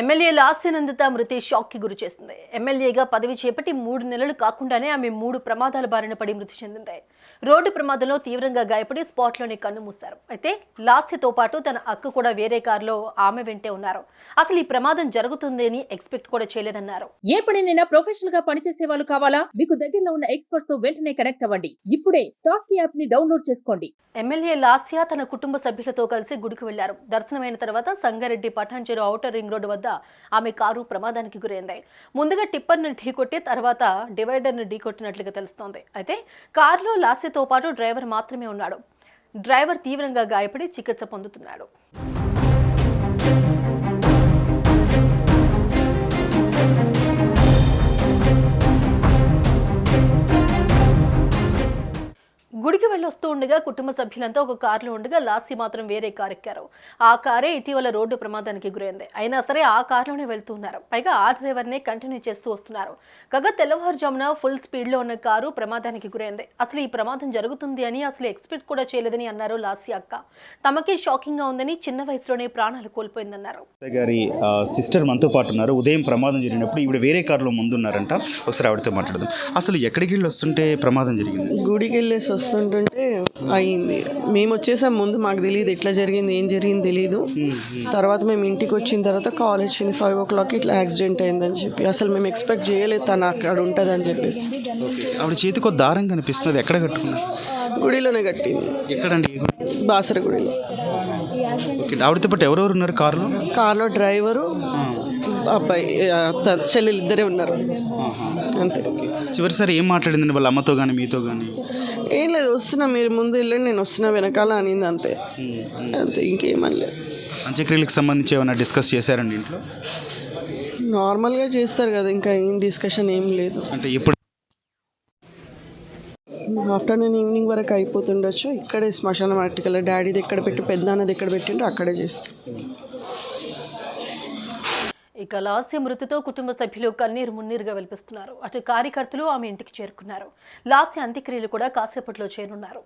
ఎమ్మెల్యేల ఆస్తినందిత మృతి షాక్కి గురి చేసింది. ఎమ్మెల్యేగా పదవి చేపట్టి మూడు నెలలు కాకుండానే ఆమె మూడు ప్రమాదాల బారిన పడి మృతి చెందింది. రోడ్డు ప్రమాదంలో తీవ్రంగా గాయపడి స్పాట్లోనే కన్ను మూశారు. అయితే లాస్యతో పాటు తన అక్క కూడా వేరే కారులో ఆమె వెంటే ఉన్నారు. అసలు ఈ ప్రమాదం జరుగుతుంది అని ఎక్స్పెక్ట్ కూడా చేయలేదన్నారు. ఏ పనినైనా ప్రొఫెషనల్గా పనిచేసే వాళ్ళు కావాలా? మీకు దగ్గరలో ఉన్న ఎక్స్పర్ట్స్తో వెంటనే కనెక్ట్ అవ్వండి. ఇప్పుడే టాస్క్ యాప్ని డౌన్లోడ్ చేసుకోండి. ఎమ్మెల్యే లాస్యా తన కుటుంబ సభ్యులతో కలిసి గుడికి వెళ్ళారు దర్శనమైన తర్వాత Sangareddy Patancheru outer ring road వద్ద ఆమె కారు ప్రమాదానికి గురైంది. ముందుగా టిప్పర్ను ఢీకొట్టి తర్వాత డివైడర్ను ఢీకొట్టినట్లుగా తెలుస్తోంది. అయితే కారులో లాస్యతో పాటు డ్రైవర్ మాత్రమే ఉన్నాడు. డ్రైవర్ తీవ్రంగా గాయపడి చికిత్స పొందుతున్నాడు. గుడికి వెళ్ళొస్తూ ఉండగా కుటుంబ సభ్యులంతా ఒక కారులో ఉండగా లాస్య మాత్రం వేరే కారు ఎక్కారు ఆ కారే ఇటీవల రోడ్డు ప్రమాదానికి గురైంది. అయినా సరే ఆ కారులోనే వెళ్తూ ఉన్నారు పైగా ఆ డ్రైవర్నే కంటిన్యూ చేస్తూ వస్తున్నారు. కాగా తెల్లవారుజామున ఫుల్ స్పీడ్లో ఉన్న కారు ప్రమాదానికి గురైంది. అసలు ఈ ప్రమాదం జరుగుతుంది అని అసలు ఎక్స్పెక్ట్ కూడా చేయలేదని అన్నారు లాస్య అక్క. తమకే షాకింగ్గా ఉందని చిన్న వయసులోనే ప్రాణాలు కోల్పోయిందన్నారు. గారి సిస్టర్ మనతో పాటు ఉన్నారు. ఉదయం ప్రమాదం జరిగినప్పుడు ఈవిడ వేరే కారులో ముందున్నారంట. ఒకసారి ఆవిడతో మాట్లాడదాం. అసలు ఎక్కడికి వెళ్ళి వస్తుంటే ప్రమాదం జరిగింది? గుడికి వెళ్ళేసి వస్తుంటుంటే అయింది. మేము వచ్చేసాం ముందు మాకు తెలియదు ఎట్లా జరిగింది ఏం జరిగింది తెలియదు తర్వాత మేము ఇంటికి వచ్చిన తర్వాత కాల్ వచ్చింది ఫైవ్ ఓ క్లాక్ ఇట్లా యాక్సిడెంట్ అయిందని చెప్పి. అసలు మేము ఎక్స్పెక్ట్ చేయలేదు తను అక్కడ ఉంటుంది అని చెప్పేసి ఆవిడ చేతికి ఒక దారం కనిపిస్తుంది ఎక్కడ కట్టుకున్నారు? గుడిలోనే కట్టింది. ఎక్కడండి? బాసర గుడిలో. ఆవిడతో పాటు ఎవరెవరు ఉన్నారు కారులో? కార్లో డ్రైవరు అబ్బాయి చెల్లెలు ఇద్దరే ఉన్నారు. అంతే. చివరిసారి ఏం మాట్లాడిందండి వాళ్ళ అమ్మతో కానీ మీతో కానీ ఏం లేదు వస్తున్నా మీరు ముందు వెళ్ళండి నేను వస్తున్నా వెనకాల అనింది అంతే. అంతే ఇంకేమనలేదు అంత్యక్రియలకు సంబంధించి ఏమైనా డిస్కస్ చేశారండి ఇంట్లో? నార్మల్గా చేస్తారు కదా ఇంకా ఏం డిస్కషన్ ఏం లేదు. అంటే ఎప్పుడు ఆఫ్టర్నూన్ ఈవినింగ్ వరకు అయిపోతుండొచ్చు. ఇక్కడే శ్మశాన వాటికల డాడీది ఎక్కడ పెట్టి పెద్దనాన్నది ఎక్కడ పెట్టిండ్రో అక్కడే చేస్తాం ఇక లాస్య మృతితో కుటుంబ సభ్యులు కన్నీరు మున్నీరుగా వెలిపిస్తున్నారు. అటు కార్యకర్తలు ఆమె ఇంటికి చేరుకున్నారు. లాస్య అంత్యక్రియలు కూడా కాసేపట్లో చేరున్నారు